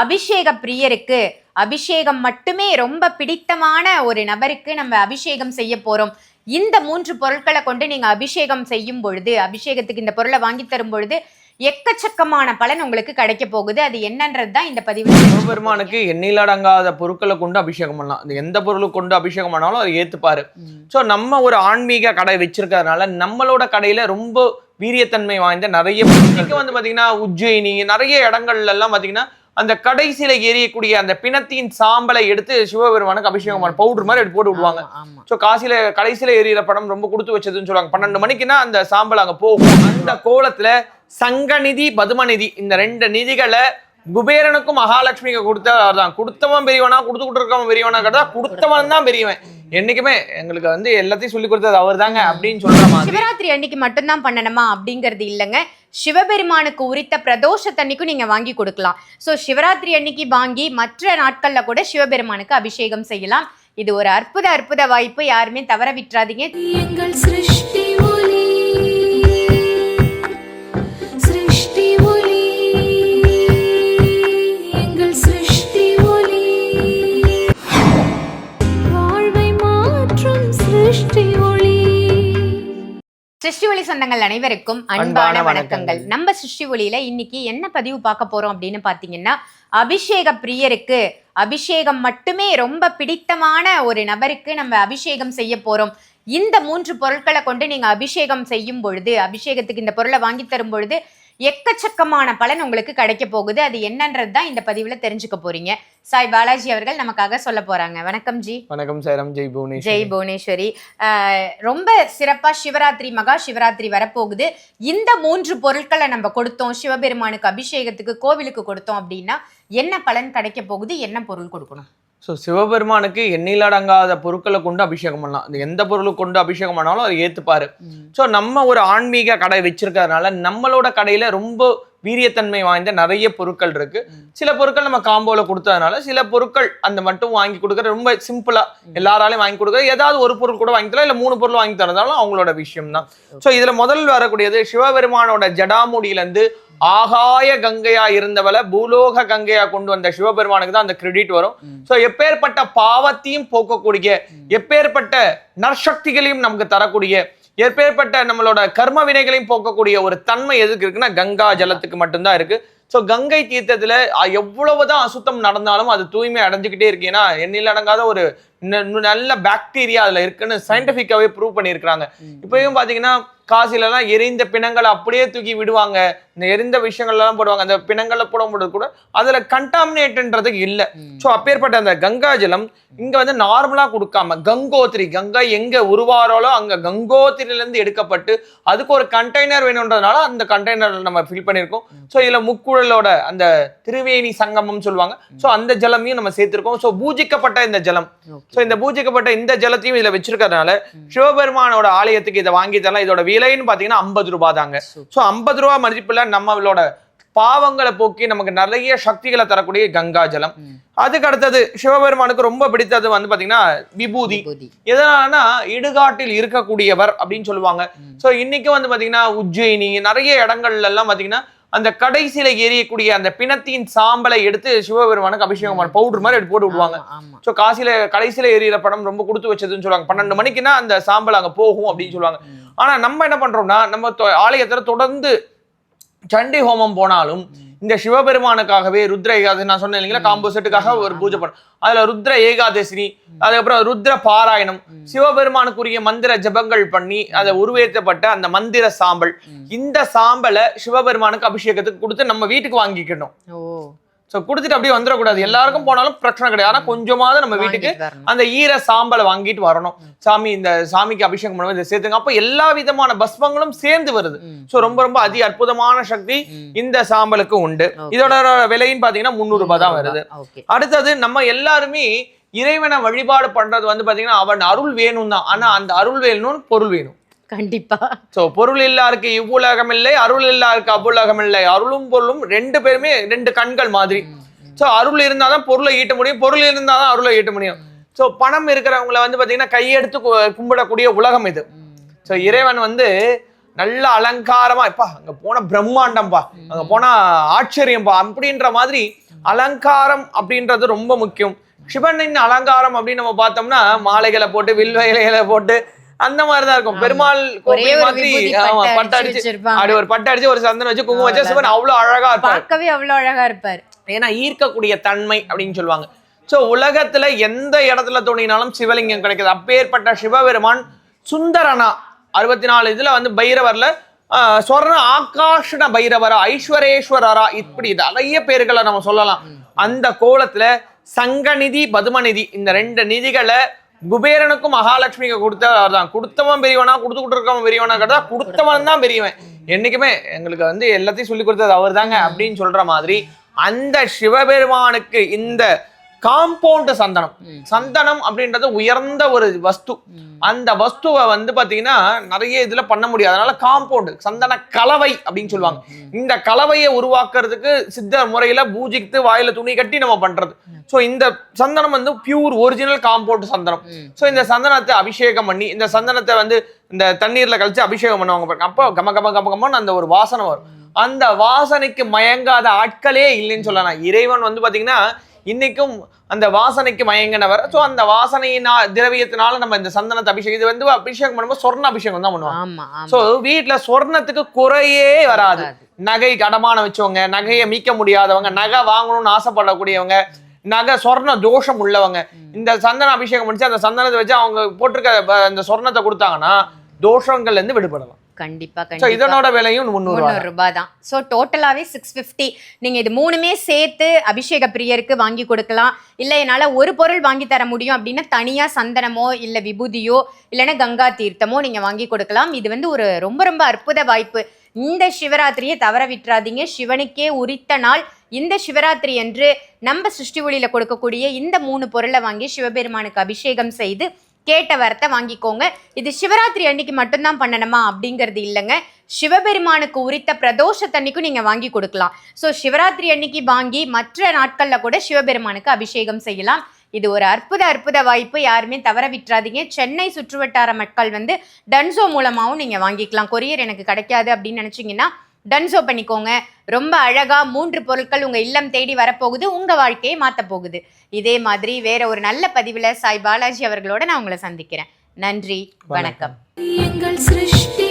அபிஷேக பிரியருக்கு அபிஷேகம் மட்டுமே ரொம்ப பிடித்தமான ஒரு நபருக்கு நம்ம அபிஷேகம் செய்ய போறோம். இந்த மூன்று பொருட்களை கொண்டு நீங்க அபிஷேகம் செய்யும் பொழுது அபிஷேகத்துக்கு இந்த பொருளை வாங்கி தரும் பொழுது எக்கச்சக்கமான பலன் உங்களுக்கு கிடைக்க போகுது. அது என்னன்றது தான் இந்த பதிவு. சிவபெருமானுக்கு எண்ணில் அடங்காத பொருட்களை கொண்டு அபிஷேகம் பண்ணலாம். எந்த பொருளை கொண்டு அபிஷேகம் பண்ணாலும் அதை ஏத்துப்பாரு. ஸோ நம்ம ஒரு ஆன்மீக கடை வச்சிருக்கிறதுனால நம்மளோட கடையில ரொம்ப வீரியத்தன்மை வாய்ந்த நிறைய வந்து பாத்தீங்கன்னா உஜ்ஜயினி நிறைய இடங்கள்ல எல்லாம் பாத்தீங்கன்னா அந்த கடைசியில எரியக்கூடிய அந்த பிணத்தின் சாம்பலை எடுத்து சிவபெருமானுக்கு அபிஷேகம் பவுடர் மாதிரி எடுத்து போட்டு விடுவாங்க. ஸோ காசில கடைசியில எரியிற படம் ரொம்ப கொடுத்து வச்சதுன்னு சொல்லுவாங்க. பன்னெண்டு மணிக்குன்னா அந்த சாம்பல் அங்க போகும். அந்த கோலத்துல சங்கநிதி பதுமநிதி இந்த ரெண்டு நிதிகளை குபேரனுக்கும் மகாலட்சுமிக்கு கொடுத்தவர் தான் கொடுத்தவன் பெரியவனா கொடுத்துக்கிட்டு இருக்கவன் பெரியவனா கேட்டா கொடுத்தவன் தான் பெரியவன். என்னைக்குமே எங்களுக்கு வந்து எல்லாத்தையும் சொல்லி கொடுத்தது அவர் தாங்க அப்படின்னு சொல்ற மாதிரி. சிவராத்திரி அன்னைக்கு மட்டும்தான் பண்ணணுமா அப்படிங்கிறது இல்லைங்க. சிவபெருமானுக்கு உரித்த பிரதோஷத்தன்னைக்கும் நீங்க வாங்கி கொடுக்கலாம். ஸோ சிவராத்திரி அன்னைக்கு வாங்கி மற்ற நாட்கள்ல கூட சிவபெருமானுக்கு அபிஷேகம் செய்யலாம். இது ஒரு அற்புத அற்புத வாய்ப்பு. யாருமே தவற விட்டுறாதீங்க. எங்கள் சிருஷ்டி ஒளி சொந்தங்கள் அனைவருக்கும் அன்பான வணக்கங்கள். நம்ம சிருஷ்டி ஒளியில இன்னைக்கு என்ன பதிவு பார்க்க போறோம் அப்படின்னு பாத்தீங்கன்னா அபிஷேக பிரியருக்கு அபிஷேகம் மட்டுமே ரொம்ப பிடித்தமான ஒரு நபருக்கு நம்ம அபிஷேகம் செய்ய போறோம் இந்த மூன்று பொருட்களை கொண்டு நீங்க அபிஷேகம் செய்யும் பொழுது அபிஷேகத்துக்கு இந்த பொருளை வாங்கி தரும் பொழுது எக்கச்சக்கமான பலன் உங்களுக்கு கிடைக்க போகுது. அது என்னன்றது தான் இந்த பதிவுல தெரிஞ்சுக்க போறீங்க. சாய் பாலாஜி அவர்கள் நமக்காக சொல்ல போறாங்க. வணக்கம் ஜி. வணக்கம் சேரம். ஜெய் புவனேஸ்வரி. ஜெய் புவனேஸ்வரி. ரொம்ப சிறப்பா சிவராத்திரி மகா சிவராத்திரி வரப்போகுது. இந்த மூன்று பொருட்களை நம்ம கொடுத்தோம். சிவபெருமானுக்கு அபிஷேகத்துக்கு கோவிலுக்கு கொடுத்தோம் அப்படின்னா என்ன பலன் கிடைக்க போகுது? என்ன பொருள் கொடுக்கணும்? ஸோ சிவபெருமானுக்கு எண்ணில் அடங்காத பொருட்களை கொண்டு அபிஷேகம் பண்ணலாம். அந்த எந்த பொருளை கொண்டு அபிஷேகம் பண்ணாலும் அதை ஏத்துப்பாரு. ஸோ நம்ம ஒரு ஆன்மீக கடை வச்சிருக்கிறதுனால நம்மளோட கடையில ரொம்ப வீரியத்தன்மை வாய்ந்த நிறைய பொருட்கள் இருக்கு. சில பொருட்கள் நம்ம காம்போல கொடுத்ததுனால சில பொருட்கள் அந்த மட்டும் வாங்கி கொடுக்கறது ரொம்ப சிம்பிளா எல்லாராலையும் வாங்கி கொடுக்குறது ஏதாவது ஒரு பொருள் கூட வாங்கி தரலாம். இல்ல மூணு பொருள் வாங்கி தரதாலும் அவங்களோட விஷயம் தான். ஸோ இதுல முதல் வரக்கூடியது சிவபெருமானோட ஜடாமுடியில இருந்து ஆகாய கங்கையா இருந்தவளை பூலோக கங்கையா கொண்டு வந்த சிவபெருமானுக்கு தான் அந்த கிரெடிட் வரும். ஸோ எப்பேற்பட்ட பாவத்தையும் போக்கக்கூடிய எப்பேற்பட்ட நற்சக்திகளையும் நமக்கு தரக்கூடிய எப்பேற்பட்ட நம்மளோட கர்ம வினைகளையும் போக்கக்கூடிய ஒரு தன்மை எதுக்கு இருக்குன்னா கங்கா ஜலத்துக்கு மட்டும்தான் இருக்கு. ஸோ கங்கை தீர்த்தத்தில் எவ்வளவுதான் அசுத்தம் நடந்தாலும் அது தூய்மை அடைஞ்சுக்கிட்டே இருக்கு. ஏன்னா எண்ணில் அடங்காத ஒரு நல்ல பாக்டீரியா அதுல இருக்குன்னு சயின்டிஃபிக்காவே ப்ரூவ் பண்ணியிருக்கிறாங்க. இப்பயும் பாத்தீங்கன்னா காசில எல்லாம் எரிந்த பிணங்களை அப்படியே தூக்கி விடுவாங்க. இந்த எரிந்த விஷயங்கள் எல்லாம் போடுவாங்க. அந்த பிணங்களை போடும்போது கூட அதுல கண்டாமினேட்ன்றது இல்ல. சோ அப்பேற்பட்ட அந்த கங்கா ஜலம் இங்க வந்து நார்மலா கொடுக்காம கங்கோத்திரி கங்கை எங்க உருவாரோலோ அங்க கங்கோத்திரில இருந்து எடுக்கப்பட்டு அதுக்கு ஒரு கண்டெய்னர் வேணும்ன்றதுனால அந்த கண்டெய்னர்ல நம்ம ஃபில் பண்ணியிருக்கோம். சோ இதுல முக்குழலோட அந்த திருவேணி சங்கமம் சொல்லுவாங்க. சோ அந்த ஜலமையும் நம்ம சேர்த்திருக்கோம். சோ பூஜிக்கப்பட்ட இந்த ஜலம். சோ இந்த பூஜிக்கப்பட்ட இந்த ஜலத்தையும் இதுல வச்சிருக்கிறதுனால சிவபெருமானோட ஆலயத்துக்கு இதை வாங்கி தரலாம். இதோட விலைன்னு பாத்தீங்கன்னா ஐம்பது ரூபாய் தாங்க சோ ஐம்பது ரூபாய் மதிப்புல நம்மளோட பாவங்களை போக்கி நமக்கு நிறைய சக்திகளை தரக்கூடிய கங்கா ஜலம். அதுக்கு அடுத்தது சிவபெருமானுக்கு ரொம்ப பிடித்தது வந்து பாத்தீங்கன்னா விபூதி. விபூதி. எதனாலனா இடுகாட்டில் இருக்கக்கூடியவர் அப்படின்னு சொல்லுவாங்க. சோ இன்னைக்கு வந்து பாத்தீங்கன்னா உஜ்ஜயினி நிறைய இடங்கள்ல எல்லாம் பாத்தீங்கன்னா அந்த கடைசியில எரியக்கூடிய அந்த பிணத்தின் சாம்பலை எடுத்து சிவபெருமானுக்கு அபிஷேகம் பவுடர் மாதிரி எடுத்து போட்டு விடுவாங்க. ஸோ காசில கடைசியில எரியிற படம் ரொம்ப கொடுத்து வச்சதுன்னு சொல்லுவாங்க. பன்னெண்டு மணிக்குன்னா அந்த சாம்பல் அங்க போகும் அப்படின்னு சொல்லுவாங்க. ஆனா நம்ம என்ன பண்றோம்னா நம்ம ஆலயத்துல தொடர்ந்து சண்டி ஹோமம் போனாலும் இந்த சிவபெருமானுக்காகவே ருத்ர ஏகாதசி நான் சொன்னேன் இல்லைங்களா? காம்போ செட்டுக்காக ஒரு பூஜை பண்ண அதுல ருத்ர ஏகாதசி அதுக்கப்புறம் ருத்ர பாராயணம். சிவபெருமானுக்குரிய மந்திர ஜபங்கள் பண்ணி அதை உருவேற்றப்பட்ட அந்த மந்திர சாம்பல். இந்த சாம்பலை சிவபெருமானுக்கு அபிஷேகத்துக்கு கொடுத்து நம்ம வீட்டுக்கு வாங்கிக்கணும். ஸோ கொடுத்துட்டு அப்படியே வந்துடக்கூடாது. எல்லாருக்கும் போனாலும் பிரச்சனை கிடையாது. ஆனா கொஞ்சமாவது நம்ம வீட்டுக்கு. அந்த ஈர சாம்பலை வாங்கிட்டு வரணும். சாமி இந்த சாமிக்கு அபிஷேகம் பண்ணுவோம் இதை சேர்த்துங்க. அப்போ எல்லா விதமான பஸ்மங்களும் சேர்ந்து வருது. ஸோ ரொம்ப ரொம்ப அதி அற்புதமான சக்தி இந்த சாம்பலுக்கு உண்டு. இதோட விலைன்னு பாத்தீங்கன்னா முந்நூறு ரூபாய் தான் வருது. அடுத்தது நம்ம எல்லாருமே இறைவனை வழிபாடு பண்றது வந்து பாத்தீங்கன்னா அவன் அருள் வேணும் தான் ஆனா அந்த அருள் வேணும்னு பொருள் வேணும். கண்டிப்பா. சோ பொருள் இல்லாருக்கு இவ்வுலகம் இல்லை அருள் இல்லாருக்கு அவ்வுலகம் இல்லை அருளும் பொருளும் ரெண்டு பேருமே ரெண்டு கண்கள் மாதிரி. சோ அருள் இருந்தாதான் பொருளை ஈட்ட முடியும் பொருள் இருந்தாதான் அருளை ஈட்ட முடியும். சோ பணம் இருக்கிறவங்கள வந்து பாத்தீங்கன்னா கையெடுத்து கும்பிடக்கூடிய உலகம் இது. சோ இறைவன் வந்து நல்ல அலங்காரமா இப்பா அங்க போன பிரம்மாண்டம்பா அங்க போனா ஆச்சரியம்பா அப்படின்ற மாதிரி அலங்காரம் அப்படின்றது ரொம்ப முக்கியம். சிவனின் அலங்காரம் அப்படின்னு நம்ம பார்த்தோம்னா மாலைகளை போட்டு வில்வ இலைகளை போட்டு அந்த மாதிரி தான் இருக்கும் பெருமாள் கோவில் மாதிரி ஆமா, பட்டை அடிச்சு. அப்படி ஒரு பட்டை அடிச்சு ஒரு சந்தனம் வச்சு குங்குமம் வச்சு சிவன் அவ்வளவு அழகா இருப்பாரு. பார்க்கவே அவ்வளவு அழகா இருப்பாரு. ஏன்னா ஈர்க்கக்கூடிய தன்மை அப்படின்னு சொல்லுவாங்க. சோ உலகத்துல எந்த இடத்துல தோணினாலும் சிவலிங்கம் கிடைக்குது. அப்பேற்பட்ட சிவபெருமான் சுந்தரனா. அறுபத்தி நாலு இதுல வந்து பைரவர்ல ஆஹ், சொர்ண ஆகாஷண பைரவரா ஐஸ்வரேஸ்வரரா இப்படி நிறைய பேர்களை நம்ம சொல்லலாம். அந்த கோலத்துல சங்கநிதி பதுமநிதி இந்த ரெண்டு நிதிகளை குபேரனுக்கும் மகாலட்சுமிக்கு கொடுத்தவர் தான் கொடுத்தவன் பெரியவனா கொடுத்துக்கிட்டு இருக்கவன் பெரியவனா கேட்டா கொடுத்தவன் தான் பெரியவன். என்னைக்குமே எங்களுக்கு வந்து எல்லாத்தையும் சொல்லி கொடுத்தது அவர் தாங்க அப்படின்னு சொல்ற மாதிரி அந்த சிவபெருமானுக்கு இந்த காம்பவுண்ட் சந்தனம். சந்தனம் அப்படின்றது உயர்ந்த ஒரு வஸ்து. அந்த வஸ்துவை வந்து பாத்தீங்கன்னா நிறைய இதுல பண்ண முடியாது. அதனால காம்பவுண்ட் சந்தன கலவை அப்படின்னு சொல்லுவாங்க. இந்த கலவையை உருவாக்குறதுக்கு சித்த முறையில பூஜித்து வாயில துணி கட்டி நம்ம பண்றது. சோ இந்த சந்தனம் வந்து பியூர் ஒரிஜினல் காம்பவுண்ட் சந்தனம். சோ இந்த சந்தனத்தை அபிஷேகம் பண்ணி இந்த சந்தனத்தை வந்து இந்த தண்ணீர்ல கழிச்சு அபிஷேகம் பண்ணுவாங்க பாருங்க. அப்போ கம கம கம கமன்னு அந்த ஒரு வாசனை வரும். அந்த வாசனைக்கு மயங்காத ஆட்களே இல்லைன்னு சொல்லலாம். இறைவன் வந்து பாத்தீங்கன்னா இன்னைக்கும் அந்த வாசனைக்கு மயங்கினவர். ஸோ அந்த வாசனையினா திரவியத்தினால நம்ம இந்த சந்தனத்தை அபிஷேகம் இது வந்து அபிஷேகம் பண்ணும்போது சொர்ண அபிஷேகம் தான் பண்ணுவாங்க ஆமா. ஸோ வீட்டுல சொர்ணத்துக்கு குறையே வராது. நகை அடமானம் வச்சவங்க நகையை மீட்க முடியாதவங்க நகை வாங்கணும்னு ஆசைப்படக்கூடியவங்க நகை சொர்ண தோஷம் உள்ளவங்க இந்த சந்தன அபிஷேகம் முடிச்சு அந்த சந்தனத்தை வச்சு அவங்க போட்டிருக்க அந்த சொர்ணத்தை கொடுத்தாங்கன்னா தோஷங்கள்ல இருந்து விடுபடலாம். கண்டிப்பா ஸோ கண்டிப்பா. இதனோட விலையும் முந்நூறு ரூபாய் தான். ஸோ டோட்டலாவே சிக்ஸ் ஃபிஃப்டி நீங்க இது மூணுமே சேர்த்து அபிஷேக பிரியருக்கு வாங்கி கொடுக்கலாம். இல்ல என்னால ஒரு பொருள் வாங்கி தர முடியும் அப்படின்னா தனியா சந்தனமோ இல்ல விபூதியோ இல்லைன்னா கங்கா தீர்த்தமோ நீங்க வாங்கி கொடுக்கலாம். இது வந்து ஒரு ரொம்ப ரொம்ப அற்புத வாய்ப்பு. இந்த சிவராத்திரியை தவற விட்டுறாதீங்க. சிவனுக்கே உரித்த நாள். இந்த சிவராத்திரி என்று நம்ம சிருஷ்டி ஒளியில கொடுக்கக்கூடிய இந்த மூணு பொருளை வாங்கி சிவபெருமானுக்கு அபிஷேகம் செய்து கேட்ட வரத்தை வாங்கிக்கோங்க. இது சிவராத்திரி அன்னைக்கு மட்டும்தான் பண்ணணுமா அப்படிங்கிறது இல்லைங்க. சிவபெருமானுக்கு உரித்த பிரதோஷத்தன்னைக்கும் நீங்கள் வாங்கி கொடுக்கலாம். ஸோ சிவராத்திரி அன்னைக்கு வாங்கி மற்ற நாட்களில் கூட சிவபெருமானுக்கு அபிஷேகம் செய்யலாம். இது ஒரு அற்புத அற்புத வாய்ப்பு. யாருமே தவற விட்டுறாதீங்க. சென்னை சுற்றுவட்டார மக்கள் வந்து டன்சோ மூலமாகவும் நீங்கள் வாங்கிக்கலாம். கொரியர் எனக்கு கிடைக்காது அப்படின்னு நினச்சிங்கன்னா டன்சோ பண்ணிக்கோங்க. ரொம்ப அழகா மூன்று பொருட்கள் உங்க இல்லம் தேடி வரப்போகுது உங்க வாழ்க்கையை மாற்ற போகுது. இதே மாதிரி வேற ஒரு நல்ல பதிவில் சாய் பாலாஜி அவர்களோட நான் உங்களை சந்திக்கிறேன். நன்றி வணக்கம். எங்கள் சிருஷ்டி